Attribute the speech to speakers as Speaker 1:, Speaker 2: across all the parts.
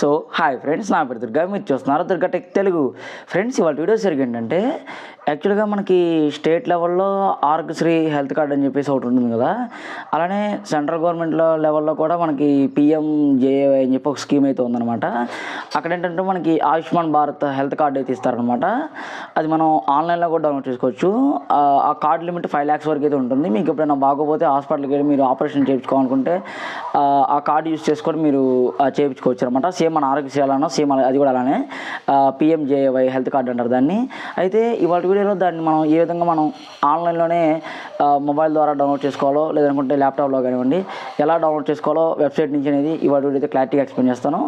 Speaker 1: So hi friends నా పేరు దుర్గా మీరు చూస్తున్నారు దుర్గా టెక్ తెలుగు. ఫ్రెండ్స్ ఇవాళ వీడియో సరిగ్గా ఏంటంటే యాక్చువల్గా మనకి స్టేట్ లెవెల్లో ఆరోగ్యశ్రీ హెల్త్ కార్డ్ అని చెప్పేసి ఒకటి ఉంటుంది కదా. అలానే సెంట్రల్ గవర్నమెంట్లో లెవెల్లో కూడా మనకి పిఎం జేఏవై అని చెప్పి ఒక స్కీమ్ అయితే ఉందన్నమాట. అక్కడ ఏంటంటే మనకి ఆయుష్మాన్ భారత్ హెల్త్ కార్డ్ అయితే ఇస్తారనమాట అది మనం ఆన్లైన్లో కూడా డౌన్లోడ్ చేసుకోవచ్చు. ఆ, కార్డ్ లిమిట్ ఫైవ్ ల్యాక్స్ వరకు అయితే ఉంటుంది. మీకు ఎప్పుడైనా బాగోపోతే హాస్పిటల్కి వెళ్ళి మీరు ఆపరేషన్ చేయించుకోవాలనుకుంటే ఆ, కార్డు యూస్ చేసుకొని మీరు చేయించుకోవచ్చు అనమాట సేమ్ మన ఆరోగ్యశ్రీ అలానో సేమ్ అది కూడా అలానే. పిఎంజేవై హెల్త్ కార్డు అంటారు దాన్ని. అయితే ఇవాళ వీడియోలో దాన్ని మనం ఏ విధంగా మనం ఆన్లైన్లోనే మొబైల్ ద్వారా డౌన్లోడ్ చేసుకోవాలో లేదనుకుంటే ల్యాప్టాప్లో కానివ్వండి ఎలా డౌన్లోడ్ చేసుకోవాలో వెబ్సైట్ నుంచి అనేది ఇవాళ అయితే క్లారిటీగా ఎక్స్ప్లెయిన్ చేస్తాను.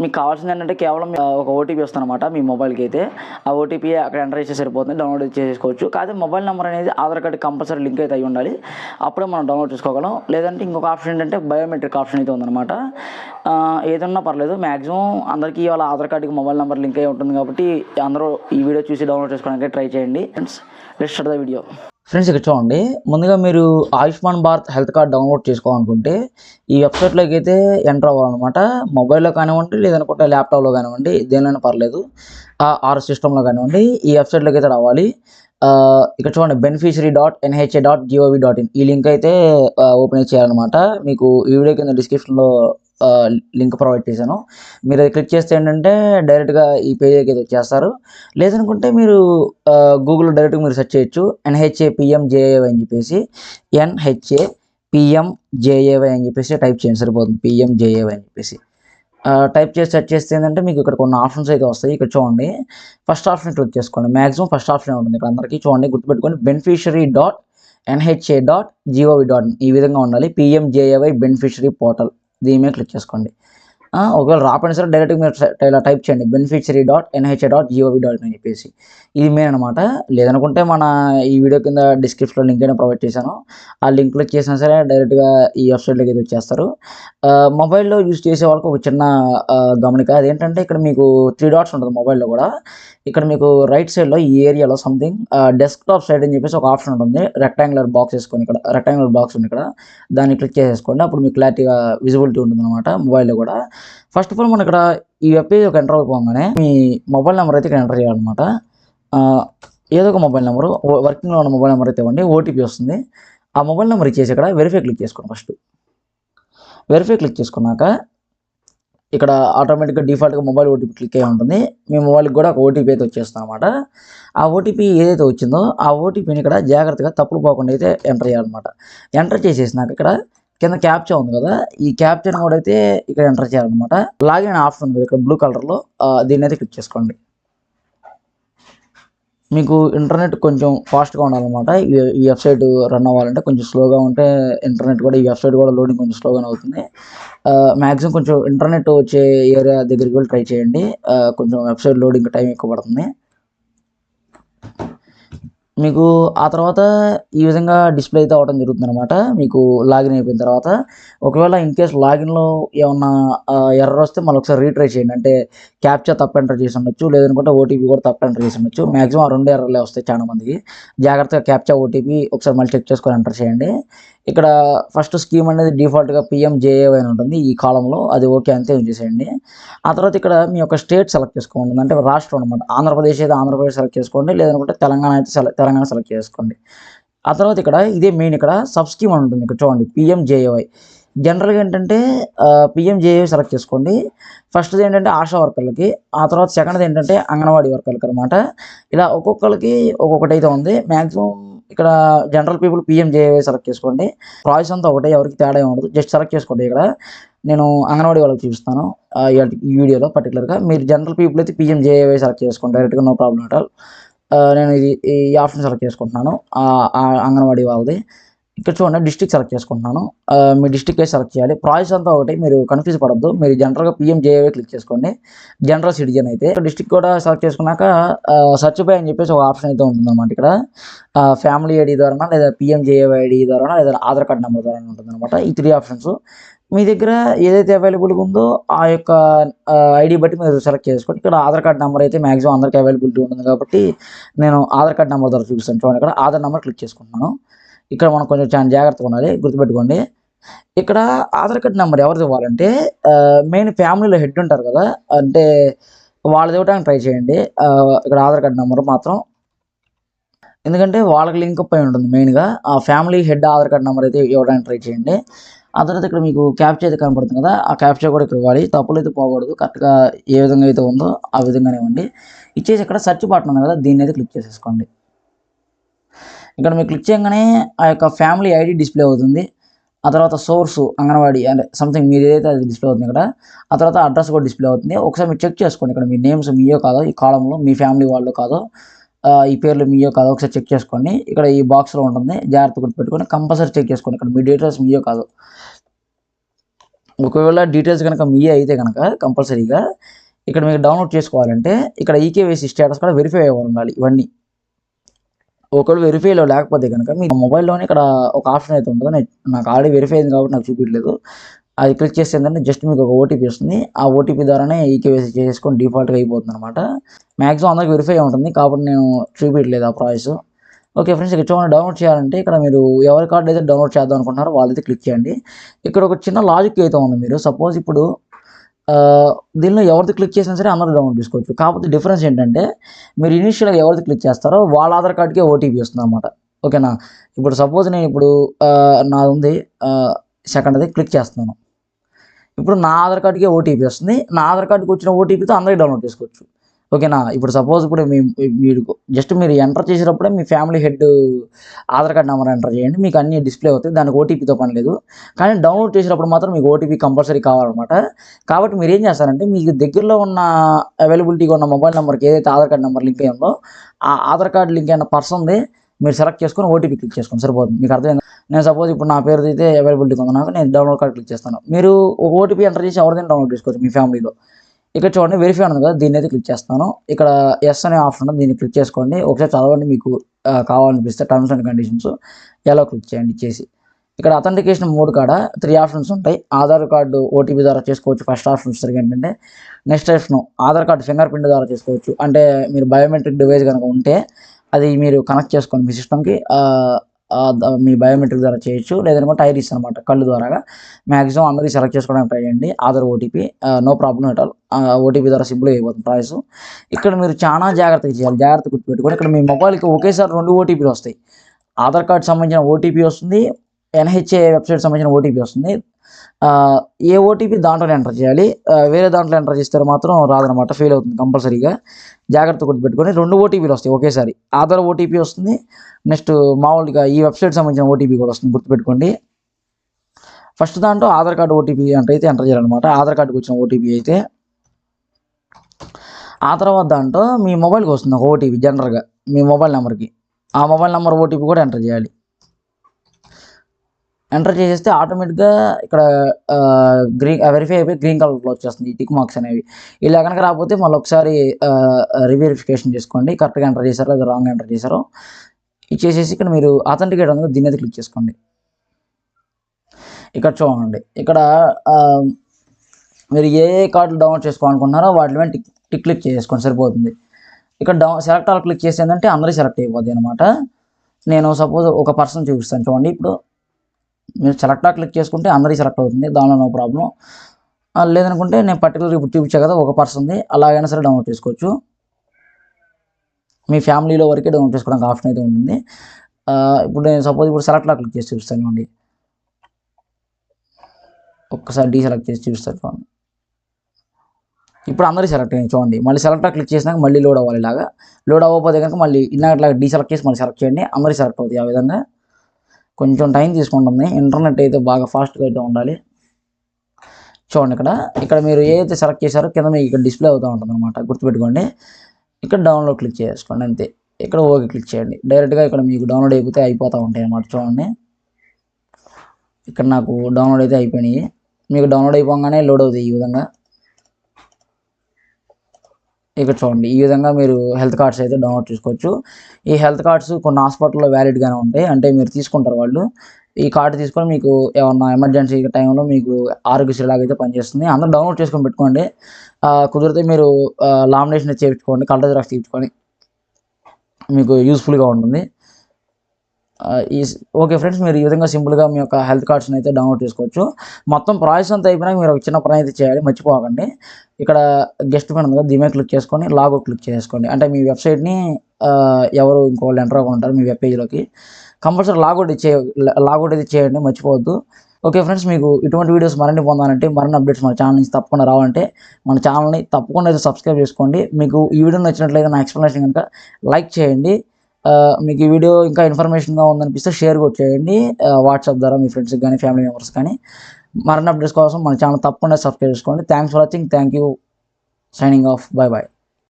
Speaker 1: మీకు కావాల్సింది ఏంటంటే కేవలం ఒక ఓటీపీ వస్తుంది అనమాట మీ మొబైల్కి అయితే. ఆ ఓటీపీ అక్కడ ఎంటర్ చేస్తే సరిపోతుంది డౌన్లోడ్ చేసుకోవచ్చు కాకపోతే మొబైల్ నెంబర్ అనేది ఆధార్ కార్డు కంపల్సరీ లింక్ అయితే అయి ఉండాలి. అప్పుడే మనం డౌన్లోడ్ చేసుకోగలం. లేదంటే ఇంకొక ఆప్షన్ ఏంటంటే బయోమెట్రిక్ ఆప్షన్ అయితే ఉందన్నమాట. ఏదన్నా పర్లేదు. మ్యాక్సిమం అందరికీ ఇవాళ ఆధార్ కార్డుకి మొబైల్ నెంబర్ లింక్ అయి ఉంటుంది కాబట్టి అందరూ ఈ వీడియో చూసి డౌన్లోడ్ చేసుకోవడానికి ట్రై చేయండి. Friends let start the video friends ఇక్కడ చూడండి. ముందుగా మీరు Ayushman Bharat health card download చేసుకోవాలనుకుంటే ఈ వెబ్సైట్లోకి అయితే ఎంటర్ అవ్వాలన్నమాట. మొబైల్లో కానివ్వండి లేదనుకుంటే ల్యాప్టాప్లో కానివ్వండి దేనిలోనే పర్లేదు. ఆ ఆర్ సిస్టంలో కానివ్వండి ఈ వెబ్సైట్లోకి అయితే రావాలి. ఇక్కడ చూడండి beneficiary dot NHA dot G O V dot in ఈ లింక్ అయితే ఓపెన్ చేయాలన్నమాట. మీకు ఈ వీడియో కింద డిస్క్రిప్షన్లో లింక్ ప్రొవైడ్ చేశాను. మీరు అది క్లిక్ చేస్తే ఏంటంటే డైరెక్ట్గా ఈ పేజీకి అయితే వచ్చేస్తారు. లేదనుకుంటే మీరు గూగుల్లో డైరెక్ట్గా మీరు సెర్చ్ చేయొచ్చు. ఎన్హెచ్ఏ పిఎం జేఏవై అని చెప్పేసి ఎన్హెచ్ఏ పిఎం జేఏవై అని చెప్పేసి టైప్ చేయండి సరిపోతుంది. పిఎం జేఏవై అని చెప్పేసి. టైప్ చేసి సెర్చ్ చేస్తే ఏంటంటే మీకు ఇక్కడ కొన్ని ఆప్షన్స్ అయితే వస్తాయి. ఇక్కడ చూడండి. ఫస్ట్ ఆప్షన్ క్లిక్ చేసుకోండి మ్యాక్సిమం ఫస్ట్ ఆప్షన్ ఉంటుంది ఇక్కడ అందరికీ. చూడండి గుర్తుపెట్టుకోండి. Beneficiary dot NHA dot G O V dot ఈ విధంగా ఉండాలి. PMJAY beneficiary portal. దీని మీద క్లిక్ చేసుకోండి. ఒకవేళ రాపండి సరే డైరెక్ట్గా మీరు టై- ఇలా టైప్ చేయండి. Beneficiary dot NHA dot G O V dot అని చెప్పేసి. ఇది మెయిన్ అనమాట లేదనుకుంటే మన ఈ వీడియో కింద డిస్క్రిప్షన్లో లింక్ అయినా ప్రొవైడ్ చేశాను. ఆ లింక్ క్లిక్ చేసినా సరే డైరెక్ట్గా ఈ వెబ్సైట్లోకి అయితే వచ్చేస్తారు. మొబైల్లో యూజ్ చేసే వాళ్ళకి ఒక చిన్న గమనిక. అదేంటంటే ఇక్కడ మీకు త్రీ డాట్స్ ఉంటుంది మొబైల్లో కూడా. ఇక్కడ మీకు రైట్ సైడ్లో ఈ ఏరియాలో సంథింగ్ డెస్క్టాప్ సైడ్ అని చెప్పేసి ఒక ఆప్షన్ ఉంటుంది. రెక్టాంగులర్ బాక్స్ వేసుకొని ఇక్కడ రెక్టాంగులర్ బాక్స్ ఉంది ఇక్కడ. దాన్ని క్లిక్ చేసేసుకోండి. అప్పుడు మీకు క్లారిటీగా విజిబిలిటీ ఉంటుంది అనమాట మొబైల్లో కూడా. ఫస్ట్ ఆఫ్ ఆల్ మనం ఇక్కడ ఈ వెబ్ పేజ్ ఒక ఎంటర్ అయిపోగానే మీ మొబైల్ నెంబర్ అయితే ఇక్కడ ఎంటర్ చేయాలన్నమాట. ఏదో ఒక మొబైల్ నెంబరు వర్కింగ్లో ఉన్న మొబైల్ నెంబర్ అయితే ఇవ్వండి ఓటీపీ వస్తుంది. ఆ మొబైల్ నెంబర్ ఇచ్చేసి ఇక్కడ వెరిఫై క్లిక్ చేసుకోండి ఫస్ట్ వెరిఫై క్లిక్ చేసుకున్నాక ఇక్కడ ఆటోమేటిక్గా డిఫాల్ట్గా మొబైల్ ఓటీపీ క్లిక్ అయి ఉంటుంది. మీ మొబైల్కి కూడా ఒక ఓటీపీ అయితే వచ్చేస్తుంది అనమాట ఆ ఓటీపీ ఏదైతే వచ్చిందో ఆ ఓటీపీని ఇక్కడ జాగ్రత్తగా తప్పులు పోకుండా అయితే ఎంటర్ చేయాలన్నమాట. ఎంటర్ చేసేసినాక ఇక్కడ కింద క్యాప్చా ఉంది కదా ఈ క్యాప్చాని కూడా అయితే ఇక్కడ ఎంటర్ చేయాలన్నమాట. లాగిన్ ఆప్షన్ ఉంది కదా ఇక్కడ బ్లూ కలర్లో. దీన్ని అయితే క్లిక్ చేసుకోండి. మీకు ఇంటర్నెట్ కొంచెం ఫాస్ట్గా ఉండాలన్నమాట. ఈ- వెబ్సైట్ రన్ అవ్వాలంటే కొంచెం స్లోగా ఉంటే ఇంటర్నెట్ కూడా ఈ వెబ్సైట్ కూడా లోడింగ్ కొంచెం స్లోగానే అవుతుంది. మ్యాక్సిమం కొంచెం ఇంటర్నెట్ వచ్చే ఏరియా దగ్గరికి వెళ్ళి ట్రై చేయండి. కొంచెం వెబ్సైట్ లోడింగ్ టైం ఎక్కువ పడుతుంది. మీకు ఆ తర్వాత ఈ విధంగా డిస్ప్లే అయితే అవడం జరుగుతుంది అనమాట మీకు లాగిన్ అయిపోయిన తర్వాత. ఒకవేళ ఇన్ కేస్ లాగిన్లో ఏమన్నా ఎర్రర్ వస్తే మళ్ళీ ఒకసారి రీట్రై చేయండి. అంటే క్యాప్చా తప్ప ఎంటర్ చేసి ఉండొచ్చు. లేదనుకుంటే ఓటీపీ కూడా తప్ప ఎంటర్ చేసి ఉండొచ్చు. మ్యాక్సిమం రెండు ఎర్రర్లే వస్తాయి చాలా మందికి జాగ్రత్తగా క్యాప్చా ఓటీపీ ఒకసారి మళ్ళీ చెక్ చేసుకొని ఎంటర్ చేయండి. ఇక్కడ ఫస్ట్ స్కీమ్ అనేది డిఫాల్ట్గా పిఎంజేఏవై అని ఉంటుంది. ఈ కాలంలో అది ఓకే అంతే ఉంచేసేయండి ఆ తర్వాత ఇక్కడ మీ యొక్క స్టేట్ సెలెక్ట్ చేసుకోండి. అంటే రాష్ట్రం అనమాట ఆంధ్రప్రదేశ్ అయితే ఆంధ్రప్రదేశ్ సెలెక్ట్ చేసుకోండి. లేదనుకుంటే తెలంగాణ అయితే సెలెక్ట్ తెలంగాణ సెలెక్ట్ చేసుకోండి. ఆ తర్వాత ఇక్కడ ఇదే మెయిన్ ఇక్కడ సబ్ స్కీమ్ అని ఉంటుంది. ఇక్కడ చూడండి. పిఎంజేఏవై జనరల్గా ఏంటంటే పిఎంజేఏవై సెలెక్ట్ చేసుకోండి. ఫస్ట్ది ఏంటంటే ఆశా వర్కర్లకి. ఆ తర్వాత సెకండ్ది ఏంటంటే అంగన్వాడీ వర్కర్లకి అనమాట ఇలా ఒక్కొక్కరికి ఒక్కొక్కటి అయితే ఉంది. మ్యాక్సిమం ఇక్కడ general people PM JAY select చేసుకోండి. ప్రాయిస్ అంతా ఒకటే ఎవరికి తేడా ఉండదు. జస్ట్ సెలెక్ట్ చేసుకోండి ఇక్కడ. నేను అంగన్వాడీ వాళ్ళకి చూపిస్తాను. ఈ వీడియోలో పర్టికులర్గా మీరు జనరల్ పీపుల్ అయితే పిఎం జేఏవై సెలెక్ట్ చేసుకోండి. డైరెక్ట్గా నో ప్రాబ్లం అట్ ఆల్ నేను ఇది ఈ ఆప్షన్ సెలెక్ట్ చేసుకుంటున్నాను. అంగన్వాడీ వాళ్ళది. ఇక్కడ చూడండి డిస్ట్రిక్ట్ సెలెక్ట్ చేసుకుంటున్నాను. మీ డిస్ట్రిక్ట్ అయితే సెలెక్ట్ చేయాలి. ప్రాసెస్ అంతా ఒకటి మీరు కన్ఫ్యూజ్ పడద్దు. మీరు జనరల్గా పిఎంజేఏవై క్లిక్ చేసుకోండి. జనరల్ సిటిజన్ అయితే. డిస్ట్రిక్ట్ కూడా సెలెక్ట్ చేసుకున్నాక సర్చ్ బై అని చెప్పేసి ఒక ఆప్షన్ అయితే ఉంటుందన్నమాట ఇక్కడ. ఫ్యామిలీ ఐడి ద్వారా లేదా పిఎంజేఏవై ఐడి ద్వారా లేదా ఆధార్ కార్డ్ నెంబర్ ద్వారా ఉంటుంది అనమాట ఈ త్రీ ఆప్షన్స్ మీ దగ్గర ఏదైతే అవైలబుల్గా ఉందో ఆ యొక్క ఐడి బట్టి మీరు సెలెక్ట్ చేసుకోండి. ఇక్కడ ఆధార్ కార్డ్ నెంబర్ అయితే మ్యాక్సిమం అందరికీ అవైలబిలిటీ ఉంటుంది కాబట్టి నేను ఆధార్ కార్డ్ నెంబర్ ద్వారా చూపిస్తాను. చూడండి ఇక్కడ ఆధార్ నెంబర్ క్లిక్ చేసుకుంటున్నాను. ఇక్కడ మనం కొంచెం చాలా జాగ్రత్తగా ఉండాలి గుర్తుపెట్టుకోండి. ఇక్కడ ఆధార్ కార్డ్ నెంబర్ ఎవరిది ఇవ్వాలంటే మెయిన్ ఫ్యామిలీలో హెడ్ ఉంటారు కదా అంటే వాళ్ళది ఇవ్వడానికి ట్రై చేయండి. ఇక్కడ ఆధార్ కార్డ్ నెంబర్ మాత్రం. ఎందుకంటే వాళ్ళకి లింక్ అప్ అయి ఉంటుంది మెయిన్గా. ఆ family head Aadhaar card number అయితే ఇవ్వడానికి ట్రై చేయండి. ఆ తర్వాత ఇక్కడ మీకు క్యాప్చర్ అయితే కనపడుతుంది కదా ఆ క్యాప్చర్ కూడా ఇక్కడ ఇవ్వాలి. తప్పులు అయితే పోకూడదు కరెక్ట్గా ఏ విధంగా అయితే ఉందో ఆ విధంగానే ఇవ్వండి. ఇచ్చేసి ఇక్కడ సెర్చ్ బటన్ ఉంది కదా దీన్ని అయితే క్లిక్ చేసేసుకోండి. ఇక్కడ మీరు క్లిక్ చేయగానే ఆ యొక్క ఫ్యామిలీ ఐడి డిస్ప్లే అవుతుంది. ఆ తర్వాత సోర్స్ అంగన్వాడీ అంటే సంథింగ్ మీరు ఏదైతే అది డిస్ప్లే అవుతుంది ఇక్కడ ఆ తర్వాత అడ్రస్ కూడా డిస్ప్లే అవుతుంది. ఒకసారి మీరు చెక్ చేసుకోండి ఇక్కడ మీ నేమ్స్ మీయో కాదో ఈ కాలంలో మీ ఫ్యామిలీ వాళ్ళు కాదో ఈ పేర్లు మీయో కాదో ఒకసారి చెక్ చేసుకోండి. ఇక్కడ ఈ బాక్స్లో ఉంటుంది జాగ్రత్త గుర్తుపెట్టుకొని కంపల్సరీ చెక్ చేసుకోండి. ఇక్కడ మీ డీటెయిల్స్ మీయో కాదు. ఒకవేళ డీటెయిల్స్ కనుక మీయే అయితే కనుక కంపల్సరీగా ఇక్కడ మీకు డౌన్లోడ్ చేసుకోవాలంటే ఇక్కడ ఈకేవైసీ స్టేటస్ కూడా వెరిఫై అవ్వాలి ఉండాలి ఇవన్నీ. ఒకవేళ వెరిఫైలో లేకపోతే కనుక మీ మొబైల్లోనే ఇక్కడ ఒక ఆప్షన్ అయితే ఉంటుంది. నేను- నాకు ఆల్రెడీ వెరిఫై అయింది కాబట్టి నాకు చూపించలేదు అది క్లిక్ చేస్తే ఏంటంటే జస్ట్ మీకు ఒక ఓటీపీ వస్తుంది. ఆ ఓటీపీ ద్వారానే ఈకేవైసీ చేసుకొని డిఫాల్ట్గా అయిపోతుంది అనమాట మ్యాక్సిమం అందరికి వెరిఫై ఉంటుంది కాబట్టి నేను చూపించలేదు ఆ ప్రాసెస్ ఓకే ఫ్రెండ్స్ ఇక్కడ చూడండి డౌన్లోడ్ చేయాలంటే ఇక్కడ మీరు ఎవరి కార్డు అయితే డౌన్లోడ్ చేద్దాం అనుకుంటున్నారో వాళ్ళైతే క్లిక్ చేయండి. ఇక్కడ ఒక చిన్న లాజిక్ అయితే ఉంది మీరు. సపోజ్ ఇప్పుడు దీనిలో ఎవరిది క్లిక్ చేసినా సరే అందరూ డౌన్లోడ్ చేసుకోవచ్చు కాకపోతే డిఫరెన్స్ ఏంటంటే మీరు ఇనిషియల్గా ఎవరిది క్లిక్ చేస్తారో వాళ్ళ ఆధార్ కార్డ్కే ఓటీపీ వస్తుంది అనమాట ఓకేనా? ఇప్పుడు సపోజ్ నేను ఇప్పుడు నాది ఉంది సెకండ్ది క్లిక్ చేస్తున్నాను. ఇప్పుడు నా ఆధార్ కార్డ్కే ఓటీపీ వస్తుంది. నా ఆధార్ కార్డుకి వచ్చిన ఓటీపీతో అందరికీ డౌన్లోడ్ చేసుకోవచ్చు ఓకేనా? ఇప్పుడు సపోజ్ ఇప్పుడు మీ మీరు జస్ట్ మీరు ఎంటర్ చేసినప్పుడే మీ family head Aadhaar card number enter చేయండి. మీకు అన్ని డిస్ప్లే అవుతాయి. దానికి ఓటీపీతో పని లేదు. కానీ డౌన్లోడ్ చేసినప్పుడు మాత్రం మీకు ఓటీపీ కంపల్సరీ కావాలన్నమాట. కాబట్టి మీరు ఏం చేస్తారంటే మీకు దగ్గరలో ఉన్న అవైలబిలిటీగా ఉన్న మొబైల్ నెంబర్కి ఏదైతే ఆధార్ కార్డ్ నెంబర్ లింక్ అయ్యిందో ఆ ఆధార్ కార్డ్ లింక్ అయిన పర్సన్ది మీరు సెలెక్ట్ చేసుకొని ఓటీపీ క్లిక్ చేసుకోండి. సరిపోతుంది. మీకు అర్థమైంది నేను సపోజ్ ఇప్పుడు నా పేరు అయితే అవైలబిలిటీ ఉంది నాకు నేను డౌన్లోడ్ కార్డ్ క్లిక్ చేస్తాను. మీరు ఒక ఓటీపీ ఎంటర్ చేసి ఎవరిదైనా డౌన్లోడ్ చేసుకోవచ్చు మీ ఫ్యామిలీలో ఇక్కడ చూడండి వెరిఫై ఉంది కదా దీన్ని అయితే క్లిక్ చేస్తాను ఇక్కడ ఎస్ అనే ఆప్షన్ ఉంది దీన్ని క్లిక్ చేసుకోండి. ఒకసారి చదవండి మీకు కావాలనిపిస్తే టర్మ్స్ అండ్ కండిషన్స్ ఎలా క్లిక్ చేయండి చేసి. ఇక్కడ అథెంటికేషన్ మోడ్ కాడ త్రీ ఆప్షన్స్ ఉంటాయి. ఆధార్ కార్డు ఓటీపీ ద్వారా చేసుకోవచ్చు. ఫస్ట్ ఆప్షన్ వచ్చేసరికి ఏంటంటే next option Aadhaar card finger print ద్వారా చేసుకోవచ్చు. అంటే మీరు బయోమెట్రిక్ డివైస్ కనుక ఉంటే అది మీరు కనెక్ట్ చేసుకోండి మీ సిస్టమ్కి మీ బయోమెట్రిక్ ద్వారా చేయొచ్చు. లేదనుకుంటే ఐరిస్ అనమాట కళ్ళు ద్వారా. మ్యాక్సిమం అందరికీ సెలెక్ట్ చేసుకోవడానికి ట్రై చేయండి. Aadhaar OTP no problem at all. OTP ద్వారా సింపుల్ అయిపోతుంది ప్రాసెస్ ఇక్కడ మీరు చాలా జాగ్రత్తగా చేయాలి. జాగ్రత్త గుర్తుపెట్టుకొని ఇక్కడ మీ మొబైల్కి ఒకేసారి రెండు ఓటీపీలు వస్తాయి. ఆధార్ కార్డ్ సంబంధించిన ఓటీపీ వస్తుంది. ఎన్హెచ్ఏ వెబ్సైట్ సంబంధించిన ఓటీపీ వస్తుంది. ఏ ఓటీపీ దాంట్లోనే ఎంటర్ చేయాలి. వేరే దాంట్లో ఎంటర్ చేస్తే మాత్రం రాదనమాట ఫెయిల్ అవుతుంది కంపల్సరీగా. జాగ్రత్త గుర్తుపెట్టుకొని రెండు ఓటీపీలు వస్తాయి ఒకేసారి. ఆధార్ ఓటీపీ వస్తుంది. నెక్స్ట్ మామూలుగా ఈ వెబ్సైట్ సంబంధించిన ఓటీపీ కూడా వస్తుంది గుర్తుపెట్టుకోండి. ఫస్ట్ దాంట్లో ఆధార్ కార్డు ఓటీపీ అంటే అయితే ఎంటర్ చేయాలన్నమాట. ఆధార్ కార్డుకి వచ్చిన ఓటీపీ అయితే. ఆ తర్వాత దాంట్లో మీ మొబైల్కి వస్తుంది ఒక ఓటీపీ జనరల్గా మీ మొబైల్ నెంబర్కి. ఆ మొబైల్ నెంబర్ ఓటీపీ కూడా ఎంటర్ చేయాలి. ఎంటర్ చేసేస్తే ఆటోమేటిక్గా ఇక్కడ గ్రీన్ వెరిఫై అయిపోయి గ్రీన్ కలర్లో వచ్చేస్తుంది ఈ టిక్ మార్క్స్ అనేవి. ఇలా కనుక రాకపోతే మళ్ళీ ఒకసారి రివెరిఫికేషన్ చేసుకోండి. కరెక్ట్గా ఎంటర్ చేశారో లేదా రాంగ్ ఎంటర్ చేశారో ఇచ్చేసేసి ఇక్కడ మీరు అథెంటికేట్ ఉంది దీని అయితే క్లిక్ చేసుకోండి. ఇక్కడ చూడండి. ఇక్కడ మీరు ఏ ఏ కార్డులు డౌన్లోడ్ చేసుకోవాలనుకున్నారో వాటి మీద టిక్ టిక్ క్లిక్ చేసుకోండి సరిపోతుంది. ఇక్కడ డౌన్ సెలెక్ట్ ఆల్ క్లిక్ చేసి ఏంటంటే అందరూ సెలెక్ట్ అయిపోద్ది అనమాట నేను సపోజ్ ఒక పర్సన్ చూపిస్తాను. చూడండి. ఇప్పుడు మీరు సెలెక్ట్ క్లిక్ చేసుకుంటే అందరికీ సెలెక్ట్ అవుతుంది. దానిలో నో ప్రాబ్లం లేదనుకుంటే నేను పర్టికులర్ ఇప్పుడు చూపించా కదా ఒక పర్సన్ది అలాగైనా సరే డౌన్లోడ్ చేసుకోవచ్చు. మీ ఫ్యామిలీలో వరకే డౌన్లోడ్ చేసుకోవడానికి ఆప్షన్ అయితే ఉంటుంది. ఇప్పుడు నేను సపోజ్ ఇప్పుడు సెలెక్ట్ క్లిక్ చేసి చూపిస్తాను చూడండి. ఒక్కసారి డీ సెలెక్ట్ చేసి చూపిస్తాను చూడండి. ఇప్పుడు అందరూ సెలెక్ట్ అయ్యాయి చూడండి. మళ్ళీ సెలెక్ట్ క్లిక్ చేసినాక మళ్ళీ లోడ్ అవ్వాలి ఇలాగా. లోడ్ అవ్వకపోతే కనుక మళ్ళీ ఇలాగ డీ సెలెక్ట్ చేసి మళ్ళీ సెలెక్ట్ చేయండి. అందరూ సెలెక్ట్ అవుతాయి ఆ విధంగా. కొంచెం టైం తీసుకుంటుంది. ఇంటర్నెట్ అయితే బాగా ఫాస్ట్గా అయితే ఉండాలి. చూడండి ఇక్కడ. ఇక్కడ మీరు ఏదైతే సెలెక్ట్ చేశారో కింద మీకు ఇక్కడ డిస్ప్లే అవుతూ ఉంటుంది అనమాట గుర్తుపెట్టుకోండి. ఇక్కడ డౌన్లోడ్ క్లిక్ చేసుకోండి అంతే. ఇక్కడ ఓకే క్లిక్ చేయండి. డైరెక్ట్గా ఇక్కడ మీకు డౌన్లోడ్ అయిపోతే అయిపోతూ ఉంటాయి అన్నమాట చూడండి. ఇక్కడ నాకు డౌన్లోడ్ అయితే అయిపోయినాయి. మీకు డౌన్లోడ్ అయిపోగానే లోడ్ అవుతాయి ఈ విధంగా. ఇక్కడ చూడండి. ఈ విధంగా మీరు హెల్త్ కార్డ్స్ అయితే డౌన్లోడ్ చేసుకోవచ్చు. ఈ హెల్త్ కార్డ్స్ కొన్ని హాస్పిటల్లో వ్యాలిడ్గానే ఉంటాయి. అంటే మీరు తీసుకుంటారు వాళ్ళు. ఈ కార్డు తీసుకొని మీకు ఏమన్నా ఎమర్జెన్సీ టైంలో మీకు ఆరోగ్యశ్రీ లాగా అయితే పనిచేస్తుంది. అందరూ డౌన్లోడ్ చేసుకొని పెట్టుకోండి. కుదిరితే మీరు లామినేషన్ చేయించుకోండి. కలర్ జిరాక్స్ తీయించుకొని మీకు యూస్ఫుల్గా ఉంటుంది. ఈ ఓకే ఫ్రెండ్స్ మీరు ఈ విధంగా సింపుల్గా మీ యొక్క హెల్త్ కార్డ్స్ని అయితే డౌన్లోడ్ చేసుకోవచ్చు. మొత్తం ప్రాసెస్ అంతా అయిపోయినాక మీరు ఒక చిన్న పని అయితే చేయాలి మర్చిపోకండి. ఇక్కడ గెస్ట్ పైన ఉంది కదా దీమే క్లిక్ చేసుకొని లాగో క్లిక్ చేసుకోండి అంటే మీ వెబ్సైట్ని ఎవరు ఇంకోళ్ళు ఎంటర్ అవ్వకుంటారు మీ వెబ్ పేజ్లోకి. కంపల్సరీ లాగౌట్ ఇచ్చే లాగౌట్ అయితే చేయండి మర్చిపోవద్దు. ఓకే ఫ్రెండ్స్ మీకు ఇటువంటి వీడియోస్ మరిన్ని పొందాలంటే మరిన్ని అప్డేట్స్ మన ఛానల్ నుంచి తప్పకుండా రావాలంటే మన ఛానల్ని తప్పకుండా అయితే సబ్స్క్రైబ్ చేసుకోండి. మీకు ఈ వీడియో నచ్చినట్లయితే నా ఎక్స్ప్లెనేషన్ కనుక లైక్ చేయండి. మీకు ఈ వీడియో ఇంకా ఇన్ఫర్మేషన్గా ఉందనిపిస్తే షేర్ కూడా చేయండి. వాట్సాప్ ద్వారా మీ ఫ్రెండ్స్కి కానీ ఫ్యామిలీ మెంబర్స్ కానీ మరణ అప్డేట్స్ కోసం మన ఛానల్ తప్పకుండా సబ్స్క్రైబ్ చేసుకోండి. Thanks for watching thank you signing off bye bye